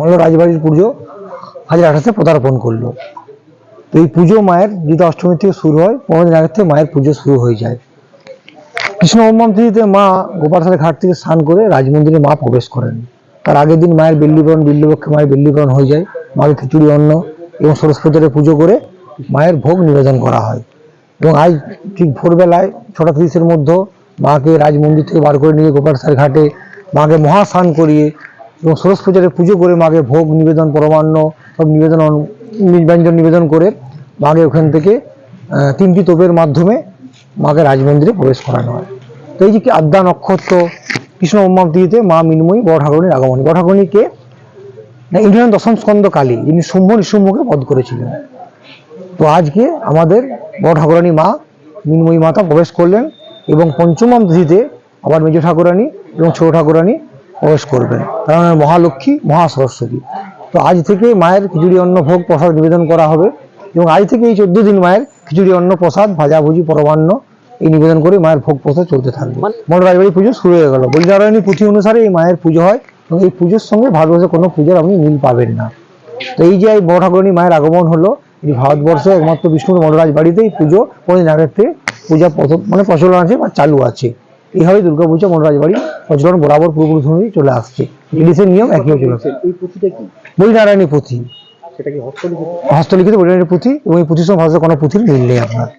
মল্ল রাজবাড়ির পুজো হাজার আঠাশে পদার্পণ করল। তো এই পুজো মায়ের যেটা অষ্টমী থেকে শুরু হয়, পনেরো দিন আগে থেকে মায়ের পুজো শুরু হয়ে যায়। কৃষ্ণ ব্রহ্মাম তিথিতে মা গোপালসালের ঘাট থেকে স্নান করে রাজমন্দিরে মা প্রবেশ করেন। তার আগের দিন মায়ের বেল্লিবরণ বিল্লবক্ষে মায়ের বেল্লিবরণ হয়ে যায়। মাকে খিচুড়ি, অন্ন এবং সরস্বতীর পুজো করে মায়ের ভোগ নিবেদন করা হয়। এবং আজ ঠিক ভোরবেলায় ছটা তিরিশের মধ্যে মাকে রাজমন্দির থেকে বার করে নিয়ে গোপালসার ঘাটে মাকে মহাস্নান করিয়ে এবং ষোড়শ পূজারে পুজো করে মাকে ভোগ, নিবেদন, পরমান্ন, সব নিবেদন, ব্যঞ্জন নিবেদন করে মাকে ওখান থেকে তিনটি তোপের মাধ্যমে মাকে রাজমন্দিরে প্রবেশ করানো হয়। তো এই যে কি আদ্যা নক্ষত্র, কৃষ্ণ তিথিতে মা মিনময়ী, বড় ঠাকুরণীর আগমন বড় ঠাকুরণীকে ইন্দ্রিয়ান দশম স্কন্দ কালী, যিনি শুম্ভ নিশুম্ভকে বধ করেছিলেন। তো আজকে আমাদের বড় ঠাকুরানী মা, মিনময়ী মাতা প্রবেশ করলেন এবং পঞ্চমাম তিথিতে আবার মেজ ঠাকুরানী এবং ছোট ঠাকুরানী প্রবেশ করবেন কারণ মহালক্ষ্মী মহা সরস্বতী তো আজ থেকে মায়ের খিচুড়ি অন্ন ভোগ প্রসাদ নিবেদন করা হবে এবং আজ থেকে এই চোদ্দ দিন মায়ের খিচুড়ি অন্ন প্রসাদ ভাজাভুজি পরমান্ন এই নিবেদন করে মায়ের ভোগ প্রসাদ চলতে থাকবে। মোট রাজবাড়ি পুজো শুরু হয়ে গেল। বলিনারায়ণী পুঁথি অনুসারে এই মায়ের পুজো হয় এবং এই পুজোর সঙ্গে ভারতবর্ষে কোনো পুজোর আপনি মিল পাবেন না। তো এই যে এই বড় ঠাকুরানী মায়ের আগমন হলো এই ভারতবর্ষে একমাত্র বিষ্ণুর মহারাজ বাড়িতেই পুজো কোনদিন আগের থেকে পূজা প্রথম মানে প্রচলন আছে বা চালু আছে। এইভাবে দুর্গাপূজা পূজা মহারাজ বাড়ি প্রচলন বরাবর পূর্বপুরুষ অনুযায়ী চলে আসছে। ইলিশের নিয়ম একই চলে আসছে। এই পুঁথিটা কি? বলিনারায়ণী পুঁথি। হস্তলিখিত? হস্তলিখিত বলিনারায়ণী পুঁথি এবং এই পুঁথির সঙ্গে ভাষা কোনো পুঁথির মিল নেই আপনার।